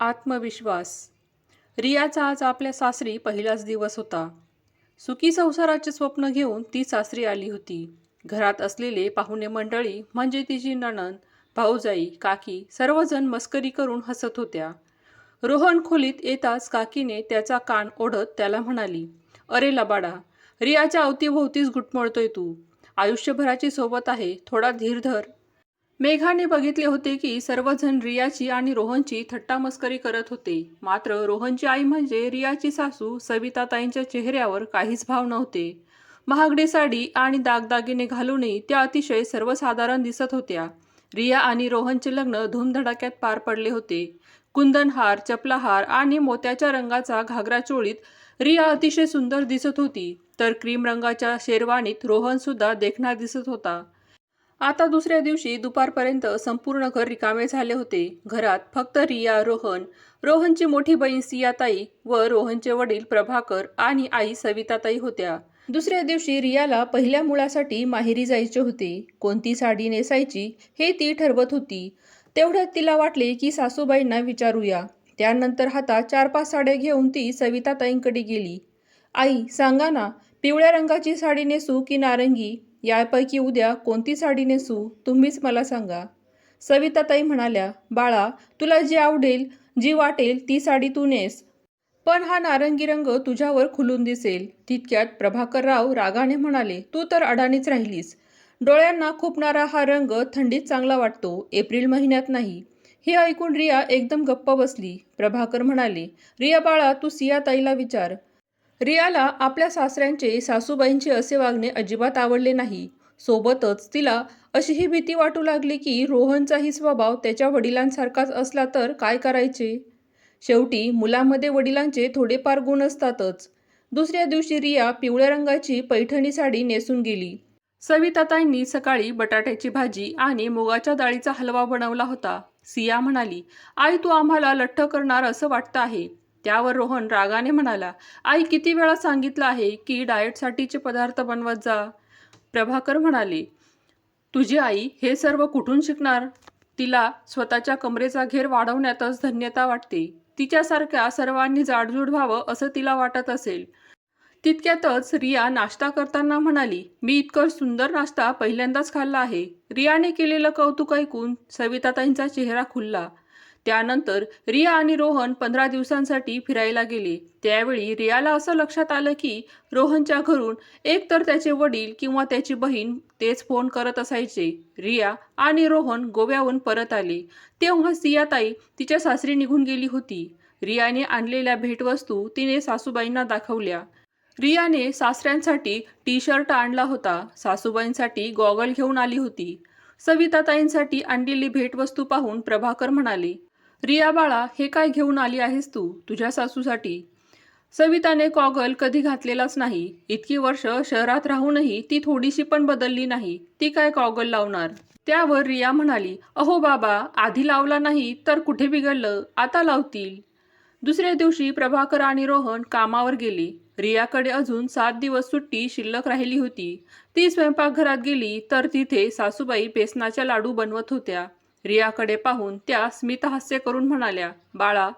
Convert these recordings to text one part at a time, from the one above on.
आत्मविश्वास. रियाचा आज आपल्या सासरी पहिलाच दिवस होता. सुखी संसाराचे स्वप्न घेऊन ती सासरी आली होती. घरात असलेले पाहुणे मंडळी म्हणजे तिची नणंद भाऊजाई काकी सर्वजण मस्करी करून हसत होत्या. रोहन खोलीत येताच काकीने त्याचा कान ओढत त्याला म्हणाली अरे लबाडा रियाच्या अवतीभोवतीच घुटमळतोय तू. आयुष्यभराची सोबत आहे थोडा धीर धर. मेघाने बघितले होते की सर्वजण रियाची आणि रोहनची थट्टामस्करी करत होते. मात्र रोहनची आई म्हणजे रियाची सासू सविताताईंच्या चेहऱ्यावर काहीच भाव नव्हते. महागडी साडी आणि दागदागिने घालूनही त्या अतिशय सर्वसाधारण दिसत होत्या. रिया आणि रोहनचे लग्न धूमधडाक्यात पार पडले होते. कुंदनहार चपलाहार आणि मोत्याच्या रंगाचा घागरा चोळीत रिया अतिशय सुंदर दिसत होती. तर क्रीम रंगाच्या शेरवानीत रोहन सुद्धा देखणा दिसत होता. आता दुसऱ्या दिवशी दुपारपर्यंत संपूर्ण घर रिकामे झाले होते. घरात फक्त रिया रोहन रोहनची मोठी बहीण सियाताई व रोहनचे वडील प्रभाकर आणि आई सविताताई होत्या. दुसऱ्या दिवशी रियाला पहिल्या मुलासाठी माहेरी जायचे होते. कोणती साडी नेसायची हे ती ठरवत होती. तेवढ्यात तिला वाटले की सासूबाईंना विचारूया. त्यानंतर हातात चार पाच साड्या घेऊन ती सविताताईंकडे गेली. आई सांगा ना पिवळ्या रंगाची साडी नेसू की नारंगी? यापैकी उद्या कोणती साडी नेसू तुम्हीच मला सांगा. सविताताई म्हणाल्या बाळा तुला जी आवडेल जी वाटेल ती साडी तू नेस. पण हा नारंगी रंग तुझ्यावर खुलून दिसेल. तितक्यात प्रभाकरराव रागाने म्हणाले तू तर अडाणीच राहिलीस. डोळ्यांना खुपणारा हा रंग थंडीत चांगला वाटतो एप्रिल महिन्यात नाही. हे ऐकून रिया एकदम गप्प बसली. प्रभाकर म्हणाले रिया बाळा तू सियाताईला विचार. रियाला आपल्या सासऱ्यांचे सासूबाईंचे असे वागणे अजिबात आवडले नाही. सोबतच तिला अशीही भीती वाटू लागली की रोहनचाही स्वभाव त्याच्या वडिलांसारखाच असला तर काय करायचे? शेवटी मुलामध्ये वडिलांचे थोडेफार गुण असतातच. दुसऱ्या दिवशी रिया पिवळ्या रंगाची पैठणी साडी नेसून गेली. सविताताईंनी सकाळी बटाट्याची भाजी आणि मुगाच्या डाळीचा हलवा बनवला होता. सिया म्हणाली आई तू आम्हाला लठ्ठ करणार असं वाटतं आहे. त्यावर रोहन रागाने म्हणाला आई किती वेळा सांगितलं आहे की डाएटसाठीचे पदार्थ बनवत जा. प्रभाकर म्हणाले तुझी आई हे सर्व कुठून शिकणार? तिला स्वतःच्या कमरेचा घेर वाढवण्यातच धन्यता वाटते. तिच्यासारख्या सर्वांनी जाडजूड व्हावं असं तिला वाटत असेल. तितक्यातच रिया नाश्ता करताना म्हणाली मी इतकं सुंदर नाश्ता पहिल्यांदाच खाल्ला आहे. रियाने केलेलं कौतुक ऐकून सविताताईंचा चेहरा खुलला. त्यानंतर रिया आणि रोहन पंधरा दिवसांसाठी फिरायला गेले. त्यावेळी रियाला असं लक्षात आलं की रोहनच्या घरून एक तर त्याचे वडील किंवा त्याची बहीण तेच फोन करत असायचे. रिया आणि रोहन गोव्याहून परत आले. तेव्हा सियाताई तिच्या सासरी निघून गेली होती. रियाने आणलेल्या भेटवस्तू तिने सासूबाईंना दाखवल्या. रियाने सासऱ्यांसाठी टी शर्ट आणला होता. सासूबाईंसाठी गॉगल घेऊन आली होती. सविताताईंसाठी आणलेली भेटवस्तू पाहून प्रभाकर म्हणाले रिया बाळा हे काय घेऊन आली आहेस तू? तुझ्या सासूसाठी. सविताने कॉगल कधी घातलेलाच नाही. इतकी वर्ष शहरात राहूनही ती थोडीशी पण बदलली नाही. ती काय कॉगल लावणार? त्यावर रिया म्हणाली अहो बाबा आधी लावला नाही तर कुठे बिघडलं? आता लावतील. दुसऱ्या दिवशी प्रभाकर आणि रोहन कामावर गेले. रियाकडे अजून सात दिवस सुट्टी शिल्लक राहिली होती. ती स्वयंपाकघरात गेली तर तिथे सासूबाई बेसनाच्या लाडू बनवत होत्या. रियाकडे पाहून त्या स्मितहास्य करून म्हणाल्या बाळा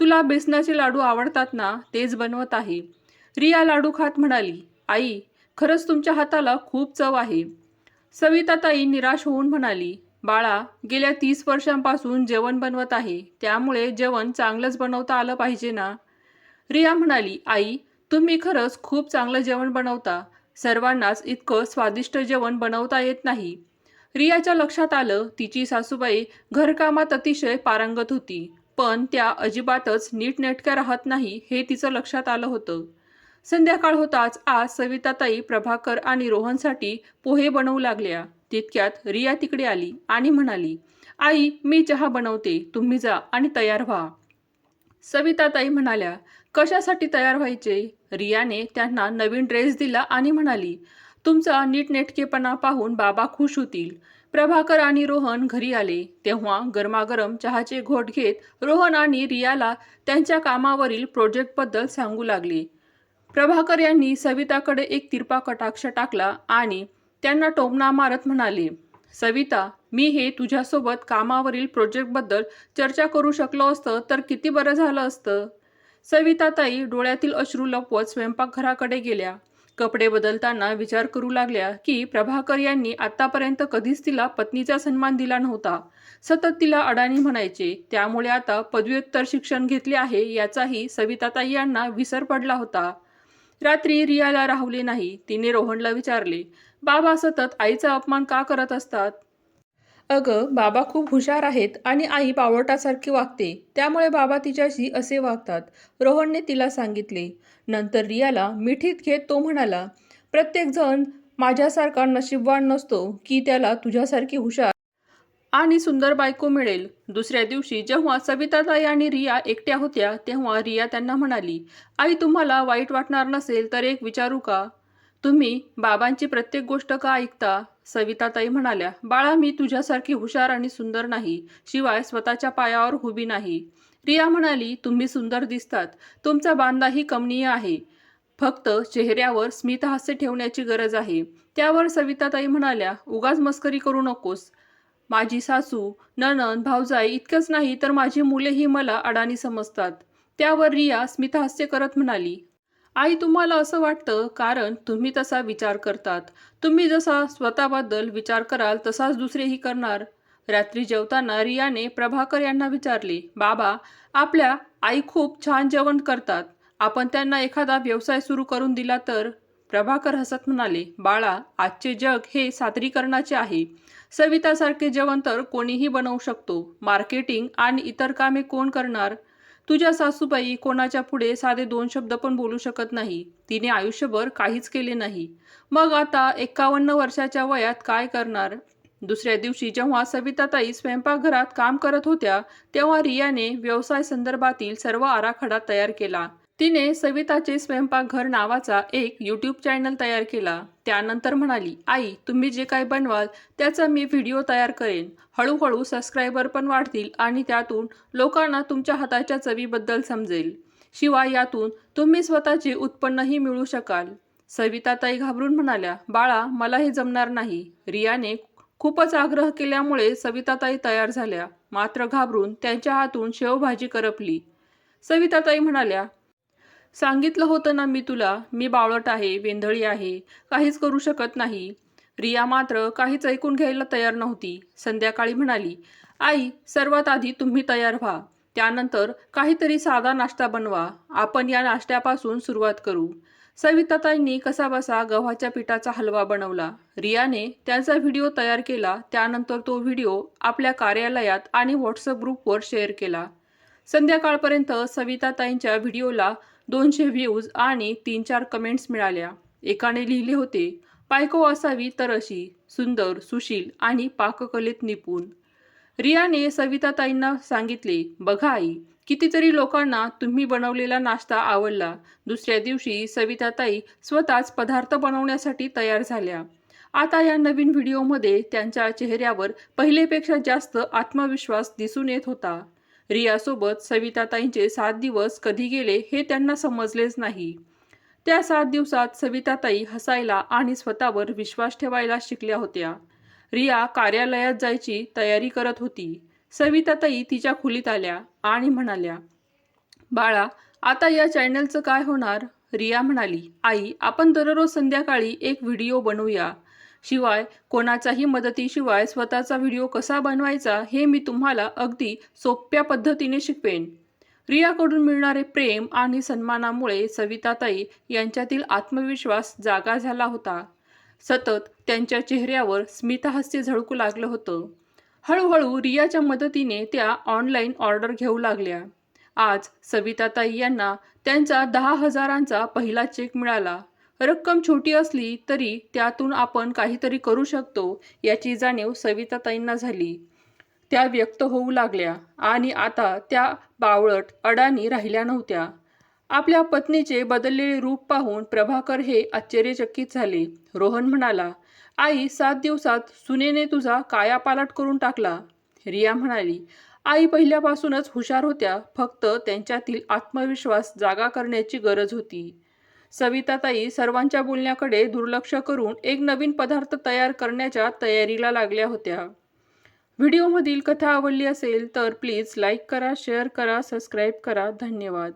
तुला बेसनाचे लाडू आवडतात ना तेच बनवत आहे. रिया लाडू खात म्हणाली आई खरंच तुमच्या हाताला खूप चव आहे. सविताताई निराश होऊन म्हणाली बाळा गेल्या तीस वर्षांपासून जेवण बनवत आहे त्यामुळे जेवण चांगलंच बनवता आलं पाहिजे ना? रिया म्हणाली आई तुम्ही खरंच खूप चांगलं जेवण बनवता. सर्वांनाच इतकं स्वादिष्ट जेवण बनवता येत नाही. रियाच्या लक्षात आलं तिची सासूबाई घरकामात अतिशय पारंगत होती. पण त्या अजिबातच नीटनेटक्या राहत नाही हे तिचं लक्षात आलं होतं. संध्याकाळ होताच आज सविताताई प्रभाकर आणि रोहनसाठी पोहे बनवू लागल्या. तितक्यात रिया तिकडे आली आणि म्हणाली आई मी चहा बनवते. तुम्ही जा आणि तयार व्हा. सविताताई म्हणाल्या कशासाठी तयार व्हायचे? रियाने त्यांना नवीन ड्रेस दिला आणि म्हणाली तुमचा नीटनेटकेपणा पाहून बाबा खुश होतील. प्रभाकर आणि रोहन घरी आले. तेव्हा गरमागरम चहाचे घोट घेत रोहन आणि रियाला त्यांच्या कामावरील प्रोजेक्टबद्दल सांगू लागले. प्रभाकर यांनी सविताकडे एक तिरपा कटाक्ष टाकला आणि त्यांना टोमणा मारत म्हणाले सविता मी हे तुझ्यासोबत कामावरील प्रोजेक्टबद्दल चर्चा करू शकलो असतं तर किती बरं झालं असतं सविताताई डोळ्यातील अश्रू लपवत स्वयंपाकघराकडे गेल्या. कपडे बदलताना विचार करू लागल्या की प्रभाकर यांनी आतापर्यंत कधीच तिला पत्नीचा सन्मान दिला नव्हता. सतत तिला अडाणी म्हणायचे. त्यामुळे आता पदव्युत्तर शिक्षण घेतले आहे याचाही सविताताई यांना विसर पडला होता. रात्री रियाला राहुले नाही. तिने रोहनला विचारले बाबा सतत आईचा अपमान का करत असतात? अगं बाबा खूप हुशार आहेत आणि आई बावटासारखी वागते. त्यामुळे बाबा तिच्याशी असे वागतात. रोहनने तिला सांगितले. नंतर रियाला मिठीत घेत तो म्हणाला प्रत्येकजण माझ्यासारखा नशीबवान नसतो की त्याला तुझ्यासारखी हुशार आणि सुंदर बायको मिळेल. दुसऱ्या दिवशी जेव्हा सविताताई आणि रिया एकट्या होत्या तेव्हा रिया त्यांना म्हणाली आई तुम्हाला वाईट वाटणार नसेल तर एक विचारू का? तुम्ही बाबांची प्रत्येक गोष्ट का ऐकता? सविताताई म्हणाल्या बाळा मी तुझ्यासारखी हुशार आणि सुंदर नाही शिवाय स्वतःच्या पायावर उभी नाही. रिया म्हणाली तुम्ही सुंदर दिसतात तुमचा बांधाही कमनीय आहे. फक्त चेहऱ्यावर स्मितहास्य ठेवण्याची गरज आहे. त्यावर सविताताई म्हणाल्या उगाच मस्करी करू नकोस. माझी सासू ननन भाऊजाई इतकंच नाही तर माझी मुलेही मला अडाणी समजतात. त्यावर रिया स्मितहास्य करत म्हणाली आई तुम्हाला असं वाटतं कारण तुम्ही तसा विचार करतात. तुम्ही जसा स्वतःबद्दल विचार कराल तसाच दुसरेही करणार. रात्री जेवताना रियाने प्रभाकर यांना विचारले बाबा आपल्या आई खूप छान जेवण करतात. आपण त्यांना एखादा व्यवसाय सुरू करून दिला तर? प्रभाकर हसत म्हणाले बाळा आजचे जग हे सादरीकरणाचे आहे. सवितासारखे जेवण तर कोणीही बनवू शकतो. मार्केटिंग आणि इतर कामे कोण करणार? तुझ्या सासूबाई कोणाच्या पुढे साधे दोन शब्द पण बोलू शकत नाही. तिने आयुष्यभर काहीच केले नाही. मग आता एकावन्न वर्षाच्या वयात काय करणार? दुसऱ्या दिवशी जेव्हा सविताताई स्वयंपाकघरात काम करत होत्या तेव्हा रियाने व्यवसाय संदर्भातील सर्व आराखडा तयार केला. तिने सविताचे स्वयंपाकघर नावाचा एक यूट्यूब चॅनल तयार केला. त्यानंतर म्हणाली आई तुम्ही जे काय बनवाल त्याचा मी व्हिडिओ तयार करेन. हळूहळू सबस्क्रायबर पण वाढतील आणि त्यातून लोकांना तुमच्या हाताच्या चवीबद्दल समजेल. शिवाय यातून तुम्ही स्वतःचे उत्पन्नही मिळू शकाल. सविताताई घाबरून म्हणाल्या बाळा मला हे जमणार नाही. रियाने खूपच आग्रह केल्यामुळे सविताताई तयार झाल्या. मात्र घाबरून त्यांच्या हातून शेवभाजी करपली. सविताताई म्हणाल्या सांगितलं होतं ना मी तुला मी बावळट आहे वेंधळी आहे काहीच करू शकत नाही. रिया मात्र काहीच ऐकून घ्यायला तयार नव्हती. संध्याकाळी म्हणाली आई सर्वात आधी तुम्ही तयार व्हा. त्यानंतर काहीतरी साधा नाश्ता बनवा. आपण या नाश्त्यापासून सुरुवात करू. सविताताईंनी कसाबसा गव्हाच्या पिठाचा हलवा बनवला. रियाने त्याचा व्हिडिओ तयार केला. त्यानंतर तो व्हिडिओ आपल्या कार्यालयात आणि व्हॉट्सअप ग्रुपवर शेअर केला. संध्याकाळपर्यंत सविताताईंच्या व्हिडिओला दोनशे व्ह्यूज आणि तीन चार कमेंट्स मिळाल्या. एकाने लिहिले होते बायको असावी तर अशी सुंदर सुशील आणि पाककलेत निपुण. रियाने सविताताईंना सांगितले बघा आई कितीतरी लोकांना तुम्ही बनवलेला नाश्ता आवडला. दुसऱ्या दिवशी सविताताई स्वतःच पदार्थ बनवण्यासाठी तयार झाल्या. आता या नवीन व्हिडिओमध्ये त्यांच्या चेहऱ्यावर पहिलेपेक्षा जास्त आत्मविश्वास दिसून येत होता. रियासोबत सविताताईंचे सात दिवस कधी गेले हे त्यांना समजलेच नाही. त्या सात दिवसात सविताताई हसायला आणि स्वतःवर विश्वास ठेवायला शिकल्या होत्या. रिया कार्यालयात जायची तयारी करत होती. सविताताई तिच्या खोलीत आल्या आणि म्हणाल्या बाळा आता या चॅनलचं काय होणार? रिया म्हणाली आई आपण दररोज संध्याकाळी एक व्हिडिओ बनवूया. शिवाय कोणाचाही मदतीशिवाय स्वतःचा व्हिडिओ कसा बनवायचा हे मी तुम्हाला अगदी सोप्या पद्धतीने शिकवेन. रियाकडून मिळणारे प्रेम आणि सन्मानामुळे सविताताई यांच्यातील आत्मविश्वास जागा झाला होता. सतत त्यांच्या चेहऱ्यावर स्मितहास्य झळकू लागलं होतं. हळूहळू रियाच्या मदतीने त्या ऑनलाईन ऑर्डर घेऊ लागल्या. आज सविताताई यांना त्यांचा दहा हजारांचा पहिला चेक मिळाला. रक्कम छोटी असली तरी त्यातून आपण काहीतरी करू शकतो याची जाणीव सविताताईंना झाली. त्या व्यक्त होऊ लागल्या आणि आता त्या बावळट अडाणी राहिल्या नव्हत्या. आपल्या पत्नीचे बदललेले रूप पाहून प्रभाकर हे आश्चर्यचकित झाले. रोहन म्हणाला आई सात दिवसात सुनेने तुझा कायापालट करून टाकला. रिया म्हणाली आई पहिल्यापासूनच हुशार होत्या फक्त त्यांच्यातील आत्मविश्वास जागा करण्याची गरज होती. सविताताई सर्वांच्या बोलण्याकडे दुर्लक्ष करून एक नवीन पदार्थ तयार करण्याच्या तयारीला लागल्या होत्या. व्हिडिओमधील कथा आवडली असेल तर प्लीज लाईक करा शेअर करा सबस्क्राईब करा. धन्यवाद.